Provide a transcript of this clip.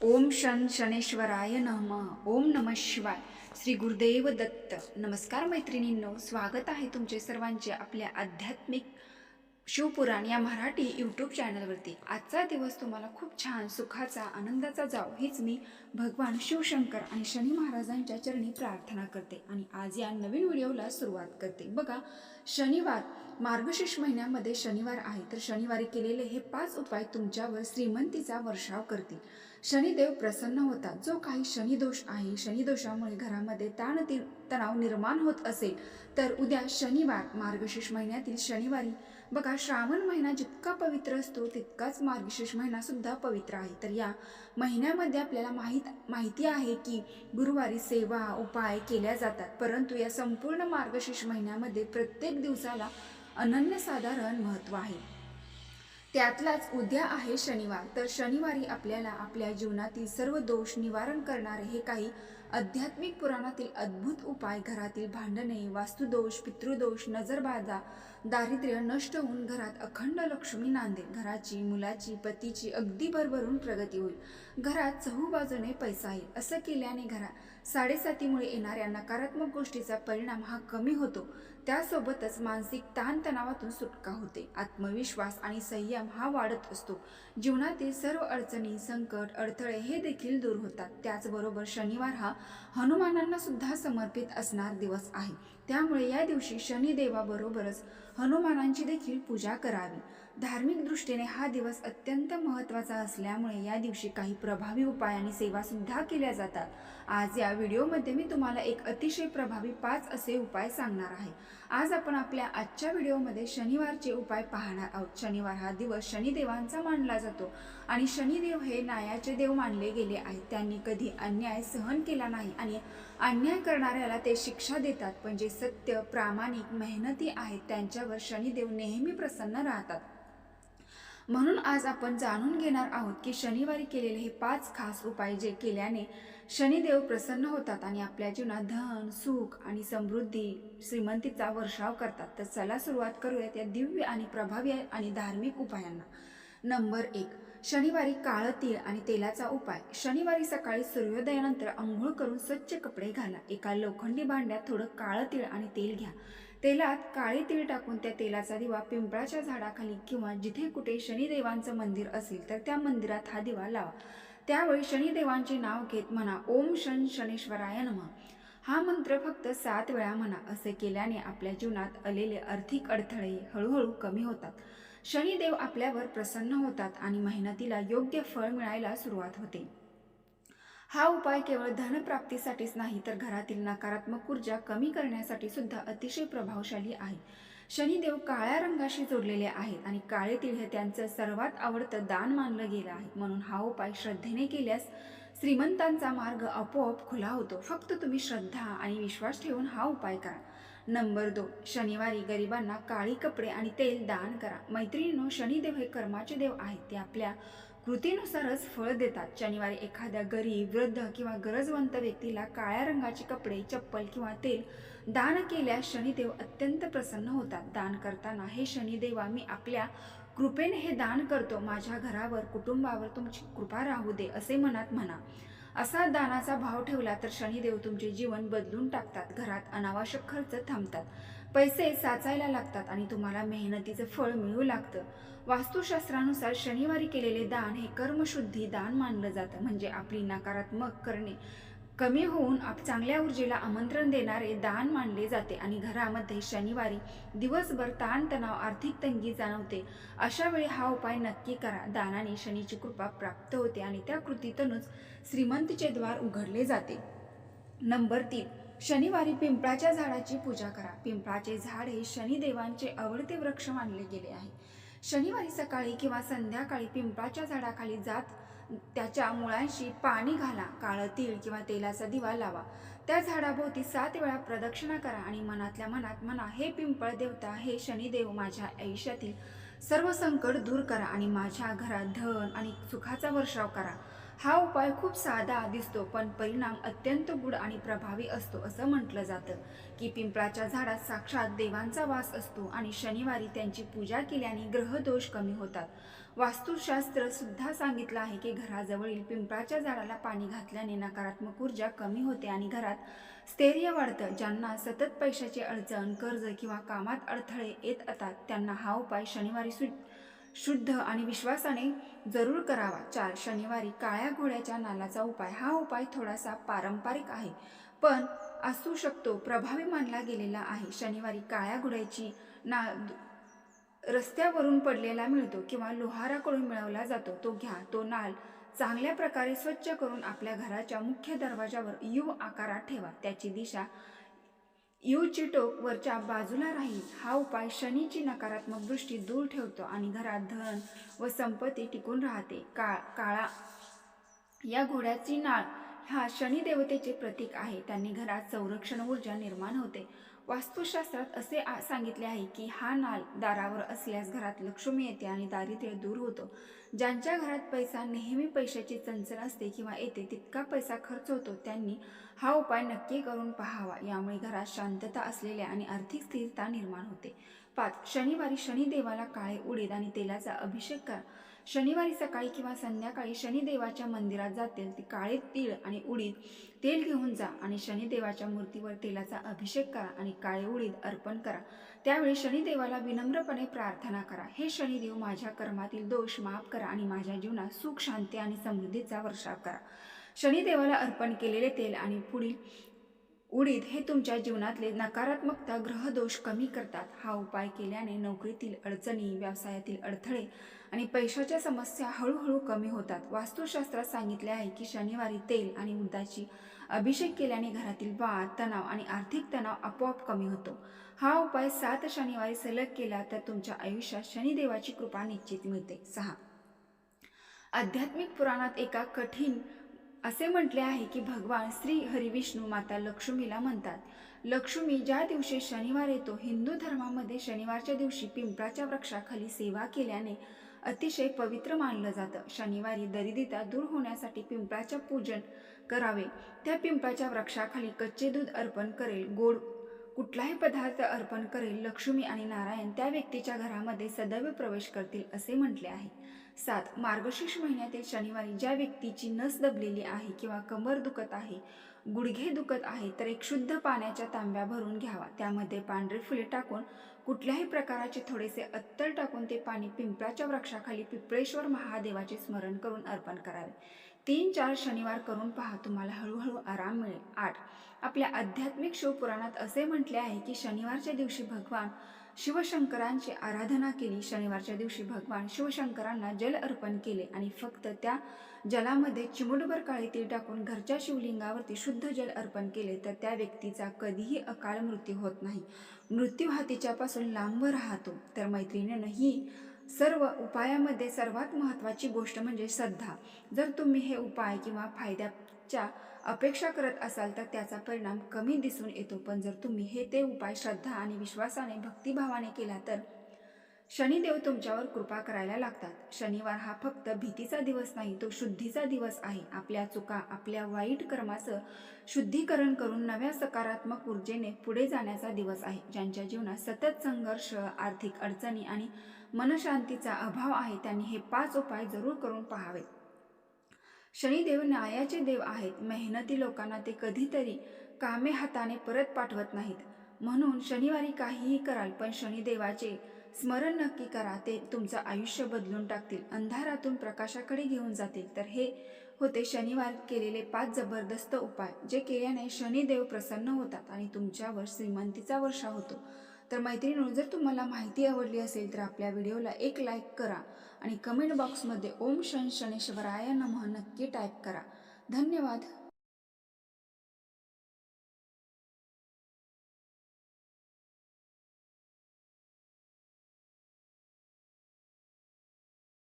ओम शन शनेश्वराय नम. ओम नम शिवाय. श्री गुरुदेव दत्त. नमस्कार मैत्रिणींनो. स्वागत आहे तुमचे सर्वांचे आपल्या आध्यात्मिक शिवपुराण या मराठी यूट्यूब चॅनलवरती आजचा दिवस तुम्हाला खूप छान सुखाचा आनंदाचा जाव हीच मी भगवान शिवशंकर आणि शनी महाराजांच्या चरणी प्रार्थना करते आणि आज या नवीन व्हिडिओला सुरुवात करते. बघा शनिवार मार्गशीर्ष महिन्यामध्ये शनिवार आहे तर शनिवारी केलेले हे पाच उपाय तुमच्यावर श्रीमंतीचा वर्षाव करतील. शनिदेव प्रसन्न होतात. जो काही शनिदोष आहे शनिदोषामुळे घरामध्ये ताण तणाव निर्माण होत असेल तर उद्या शनिवार मार्गशीर्ष महिन्यातील शनिवारी. बघा श्रावण महिना जितका पवित्र असतो तितकाच मार्गशीर्ष महिना सुद्धा पवित्र आहे. तर या महिन्यामध्ये आपल्याला माहीत माहिती आहे की गुरुवारी सेवा उपाय केल्या जातात. परंतु या संपूर्ण मार्गशीर्ष महिन्यामध्ये प्रत्येक दिवसाला अनन्यसाधारण महत्त्व आहे. त्यातलाच उद्या आहे शनिवार. तर शनिवारी आपल्याला आपल्या जीवनातील सर्व दोष निवारण करणारे हे काही आध्यात्मिक पुराणातील अद्भुत उपाय घरातील भांडणे वास्तुदोष पितृदोष नजरबाजा दारिद्र्य नष्ट होऊन घरात अखंड लक्ष्मी नांदेल घराची मुलाची पतीची अगदी भरभरून प्रगती होईल. घरात चहूबाजूने पैसा येईल. असं केल्याने घरात साडेसातीमुळे येणाऱ्या नकारात्मक गोष्टीचा परिणाम हा कमी होतो. त्यासोबतच मानसिक ताणतणावातून सुटका होते. आत्मविश्वास आणि संयम हा वाढत असतो. जीवनातील सर्व अडचणी संकट अडथळे हे देखील दूर होतात. त्याचबरोबर शनिवार हा हनुमानांना सुद्धा समर्पित असणार दिवस आहे. त्यामुळे या दिवशी शनिदेवाबरोबरच हनुमानांची देखील पूजा करावी. धार्मिक दृष्टीने हा दिवस अत्यंत महत्त्वाचा असल्यामुळे या दिवशी काही प्रभावी उपाय आणि सेवासुद्धा केल्या जातात. आज या व्हिडिओमध्ये मी तुम्हाला एक अतिशय प्रभावी पाच असे उपाय सांगणार आहे. आज आपण आपल्या आजच्या व्हिडिओमध्ये शनिवारचे उपाय पाहणार आहोत. शनिवार हा दिवस शनिदेवांचा मानला जातो आणि शनिदेव हे न्यायाचे देव मानले गेले आहेत. त्यांनी कधी अन्याय सहन केला नाही आणि अन्याय करणाऱ्याला ते शिक्षा देतात. पण जे सत्य प्रामाणिक मेहनती आहेत त्यांच्यावर शनिदेव नेहमी प्रसन्न राहतात. म्हणून आज आपण जाणून घेणार आहोत की शनिवारी केलेले हे पाच खास उपाय जे केल्याने शनिदेव प्रसन्न होतात आणि आपल्या जीवनात धन सुख आणि समृद्धी श्रीमंतीचा वर्षाव करतात. तर चला सुरुवात करूयात या दिव्य आणि प्रभावी आणि धार्मिक उपायांना. नंबर एक शनिवारी काळं तीळ आणि तेलाचा उपाय. शनिवारी सकाळी सूर्योदयानंतर आंघोळ करून स्वच्छ कपडे घाला. एका लोखंडी भांड्यात थोडं काळं तीळ आणि तेल घ्या. तेलात काळे तीळ टाकून त्या तेलाचा दिवा पिंपळाच्या झाडाखाली किंवा जिथे कुठे शनिदेवांचं मंदिर असेल तर त्या मंदिरात हा दिवा लावा. त्यावेळी शनिदेवांचे नाव घेत म्हणा ओम शन शनेश्वराय नमः. हा मंत्र फक्त सात वेळा म्हणा असे केल्याने आपल्या जीवनात आलेले आर्थिक अडथळे हळूहळू कमी होतात. शनिदेव आपल्यावर प्रसन्न होतात आणि मेहनतीला योग्य फळ मिळायला सुरुवात होते. हा उपाय केवळ धनप्राप्तीसाठीच नाही तर घरातील नकारात्मक ऊर्जा कमी करण्यासाठी सुद्धा अतिशय प्रभावशाली आहे. शनिदेव काळ्या रंगाशी जोडलेले आहेत आणि काळे तिळ हे त्यांचं सर्वात आवडतं दान मानलं गेलं आहे. म्हणून हा उपाय श्रद्धेने केल्यास श्रीमंतांचा मार्ग आपोआप खुला होतो. फक्त तुम्ही श्रद्धा आणि विश्वास ठेवून हा उपाय करा. नंबर दोन शनिवारी गरिबांना काळी कपडे आणि तेल दान करा. मैत्रिणींनो शनिदेव हे कर्माचे देव आहेत. ते आपल्या कृतीनुसारच फळ देतात. शनिवारी एखाद्या गरीब वृद्ध किंवा गरजवंत व्यक्तीला काळ्या रंगाचे कपडे चप्पल किंवा तेल दान केल्यास शनिदेव अत्यंत प्रसन्न होतात. दान करताना हे शनिदेवा मी आपल्या कृपेने हे दान करतो. माझ्या घरावर कुटुंबावर तुमची कृपा राहू दे असे मनात म्हणा. असा दानाचा भाव ठेवला तर शनिदेव तुमचे जीवन बदलून टाकतात. घरात अनावश्यक खर्च थांबतात. पैसे साचायला लागतात आणि तुम्हाला मेहनतीचं फळ मिळू लागतं. वास्तुशास्त्रानुसार शनिवारी केलेले दान हे कर्मशुद्धी दान मानलं जातं. म्हणजे आपली नकारात्मक करणे. कमी होऊन आप चांगल्या ऊर्जेला आमंत्रण देणारे दान मानले जाते आणि घरामध्ये शनिवारी दिवसभर ताणतणाव आर्थिक तंगी जाणवते. अशा वेळी हा उपाय नक्की करा. दानाने शनीची कृपा प्राप्त होते आणि त्या कृतीतूनच श्रीमंतीचे द्वार उघडले जाते. नंबर तीन. शनिवारी पिंपळाच्या झाडाची पूजा करा. पिंपळाचे झाड हे शनिदेवांचे आवडते वृक्ष मानले गेले आहे. शनिवारी सकाळी किंवा संध्याकाळी पिंपळाच्या झाडाखाली जात त्याच्या मुळांशी पाणी घाला काळं तीळ किंवा तेलाचा दिवा लावा. त्या झाडाभोवती सात वेळा प्रदक्षिणा करा आणि मनातल्या मनात म्हणा हे पिंपळ देवता हे शनिदेव माझ्या आयुष्यातील सर्व संकट दूर करा आणि माझ्या घरात धन आणि सुखाचा वर्षाव करा. हा उपाय खूप साधा दिसतो पण परिणाम अत्यंत गुढ आणि प्रभावी असतो असं म्हटलं जातं. की पिंपळाच्या झाडात साक्षात देवांचा वास असतो आणि शनिवारी त्यांची पूजा केल्याने ग्रहदोष कमी होतात. वास्तुशास्त्र सुद्धा सांगितलं आहे की घराजवळील पिंपळाच्या झाडाला पाणी घातल्याने नकारात्मक ऊर्जा कमी होते आणि घरात स्थैर्य वाढतं. ज्यांना सतत पैशाची अडचण कर्ज किंवा कामात अडथळे येत असतात त्यांना हा उपाय शनिवारी सु शुद्ध आणि विश्वासाने जरूर करावा. चार शनिवारी काळ्या घोड्याच्या नालाचा उपाय. हा उपाय थोडासा पारंपरिक आहे पण असू शकतो. प्रभावी मानला गेलेला आहे. शनिवारी काळ्या घोड्याची ना रस्त्यावरून पडलेला मिळतो किंवा लोहाराकडून मिळवला जातो तो घ्या तो नाल. चांगल्या प्रकारे स्वच्छ करून आपल्या घराच्या मुख्य दरवाजावर यू आकारात ठेवा. त्याची दिशा यूची टोक वरच्या बाजूला राहील. हा उपाय शनीची नकारात्मक दृष्टी दूर ठेवतो आणि घरात धन व संपत्ती टिकून राहते. काळ काळा या घोड्याची नाळ हा शनिदेवतेचे प्रतीक आहे. त्यांनी घरात संरक्षण ऊर्जा निर्माण होते. वास्तुशास्त्रात असे सांगितले आहे की हा नाल दारावर असल्यास घरात लक्ष्मी येते आणि दारिद्र्य दूर होतो. ज्यांच्या घरात पैसा नेहमी पैशाची चंचल असते किंवा येते तितका पैसा खर्च होतो त्यांनी हा उपाय नक्की करून पाहावा. यामुळे घरात शांतता असलेल्या आणि आर्थिक स्थिरता निर्माण होते. पाच शनिवारी शनिदेवाला काळे उडीद आणि तेलाचा अभिषेक करा. शनिवारी सकाळी किंवा संध्याकाळी शनिदेवाच्या मंदिरात जातील ती काळे तीळ आणि उडीद तेल घेऊन जा आणि शनिदेवाच्या मूर्तीवर तेलाचा अभिषेक करा आणि काळे उडीद अर्पण करा. त्यावेळी शनिदेवाला विनम्रपणे प्रार्थना करा. हे शनिदेव माझ्या कर्मातील दोष माफ करा आणि माझ्या जीवनात सुख शांती आणि समृद्धीचा वर्षाव करा. शनिदेवाला अर्पण केलेले तेल आणि पुढील उडीद हे तुमच्या जीवनातले नकारात्मकता ग्रहदोष कमी करतात. हा उपाय केल्याने नोकरीतील अडचणी व्यवसायातील अडथळे आणि पैशाच्या समस्या हळूहळू कमी होतात. वास्तुशास्त्रात सांगितले आहे की शनिवारी तेल आणि उदाची अभिषेक केल्याने घरातील वाद तणाव आणि आर्थिक तणाव आपोआप कमी होतो. हा उपाय सात शनिवारी सलग केला तर तुमच्या आयुष्यात शनिदेवाची कृपा निश्चित मिळते. सहा. आध्यात्मिक पुराणात एका कठीण असे म्हटले आहे की भगवान श्री हरिविष्णू माता लक्ष्मीला म्हणतात. लक्ष्मी ज्या दिवशी शनिवार येतो हिंदू धर्मामध्ये शनिवारच्या दिवशी पिंपळाच्या वृक्षाखाली सेवा केल्याने अतिशय पवित्र मानलं जातं. शनिवारी दरिद्रता दूर होण्यासाठी पिंपळाच्या पूजन करावे. त्या पिंपळाच्या वृक्षाखाली कच्चे दूध अर्पण करेल. गोड कुठलाही पदार्थ अर्पण करेल लक्ष्मी आणि नारायण त्या व्यक्तीच्या घरामध्ये सदैव प्रवेश करतील असे म्हटले आहे. सात मार्गशीर्ष महिन्यातील शनिवारी ज्या व्यक्तीची नस दबलेली आहे किंवा कमर दुखत आहे गुडघे दुखत आहे तर एक शुद्ध पाण्याच्या तांब्या भरून घ्यावा. त्यामध्ये पांढरे फुले टाकून कुठल्याही प्रकाराचे थोडेसे अत्तर टाकून ते पाणी पिंपळाच्या वृक्षाखाली पिंपळेश्वर महादेवाचे स्मरण करून अर्पण करावे. तीन चार शनिवार करून पहा तुम्हाला हळूहळू आराम मिळेल. आठ. आपल्या आध्यात्मिक शिवपुराणात असे म्हटले आहे की शनिवारच्या दिवशी भगवान शिवशंकरांची आराधना केली. शनिवारच्या दिवशी भगवान शिवशंकरांना जल अर्पण केले आणि फक्त त्या जलामध्ये चिमुटभर काळे तीळ टाकून घरच्या शिवलिंगावरती शुद्ध जल अर्पण केले तर त्या व्यक्तीचा कधीही अकाळ मृत्यू होत नाही. मृत्यू हा तिच्यापासून लांब राहतो. तर मैत्रिणीनं ही सर्व उपायामध्ये सर्वात महत्त्वाची गोष्ट म्हणजे श्रद्धा. जर तुम्ही हे उपाय किंवा फायद्याच्या अपेक्षा करत असाल तर त्याचा परिणाम कमी दिसून येतो. पण जर तुम्ही हे ते उपाय श्रद्धा आणि विश्वासाने भक्तिभावाने केला तर शनिदेव तुमच्यावर कृपा करायला लागतात. शनिवार हा फक्त भीतीचा दिवस नाही तो शुद्धीचा दिवस आहे. आपल्या चुका आपल्या वाईट कर्माचं शुद्धीकरण करून नव्या सकारात्मक ऊर्जेने पुढे जाण्याचा दिवस आहे ज्यांच्या जीवनात सतत संघर्ष आर्थिक अडचणी आणि मनशांतीचा अभाव आहे त्यांनी हे पाच उपाय जरूर करून पाहावेत. शनिदेव न्यायाचे देव आहेत. मेहनती लोकांना ते कधीतरी कामे हाताने परत पाठवत नाहीत. म्हणून शनिवारी काहीही कराल पण शनिदेवाचे स्मरण नक्की करा ते तुमचं आयुष्य बदलून टाकतील. अंधारातून प्रकाशाकडे घेऊन जातील. तर हे होते शनिवार केलेले पाच जबरदस्त उपाय जे केल्याने शनिदेव प्रसन्न होतात आणि तुमच्यावर श्रीमंतीचा वर्षा होतो. तर मैत्रिणींनो जर तुम्हाला माहिती आवडली असेल तर आपल्या व्हिडिओला एक लाईक करा आणि कमेंट बॉक्समध्ये ओम शन शनेश्वराय नमः नक्की टाईप करा. धन्यवाद.